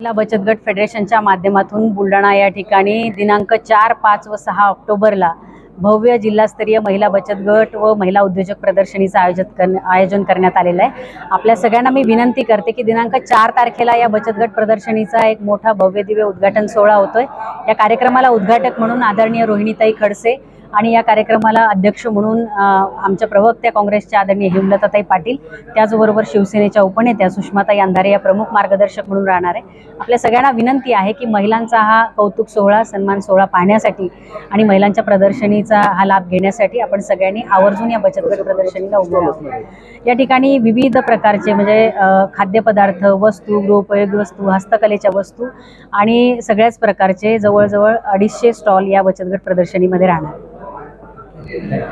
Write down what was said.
महिला बचत गट फेडरेशनच्या माध्यमातून बुलढाणा या ठिकाणी दिनांक चार पाच व सहा ऑक्टोबरला भव्य जिल्हास्तरीय महिला बचत गट व महिला उद्योजक प्रदर्शनीचं आयोजित करण्या आयोजन करण्यात आलेलं आहे. आपल्या सगळ्यांना मी विनंती करते की दिनांक चार तारखेला या बचत गट प्रदर्शनीचा एक मोठा भव्य दिव्य उद्घाटन सोहळा होतोय. या कार्यक्रमाला उद्घाटक म्हणून आदरणीय रोहिणीताई खडसे आणि या कार्यक्रमाला अध्यक्ष म्हणून आमच्या प्रवक्त्या काँग्रेसच्या आदरणीय हेमलताताई पाटील त्याचबरोबर शिवसेनेच्या उपनेत्या सुषमाताई अंधारे या प्रमुख मार्गदर्शक म्हणून राहणार आहे. आपल्या सगळ्यांना विनंती आहे की महिलांचा हा कौतुक सोहळा सन्मान सोहळा पाहण्यासाठी आणि महिलांच्या प्रदर्शनीचा हा लाभ घेण्यासाठी आपण सगळ्यांनी आवर्जून या बचत गट प्रदर्शनीला उभं राहावं. या ठिकाणी विविध प्रकारचे म्हणजे खाद्यपदार्थ वस्तू गृहोपयोगी वस्तू हस्तकलेच्या वस्तू आणि सगळ्याच प्रकारचे जवळजवळ अडीचशे स्टॉल या बचत गट प्रदर्शनीमध्ये राहणार. 哎。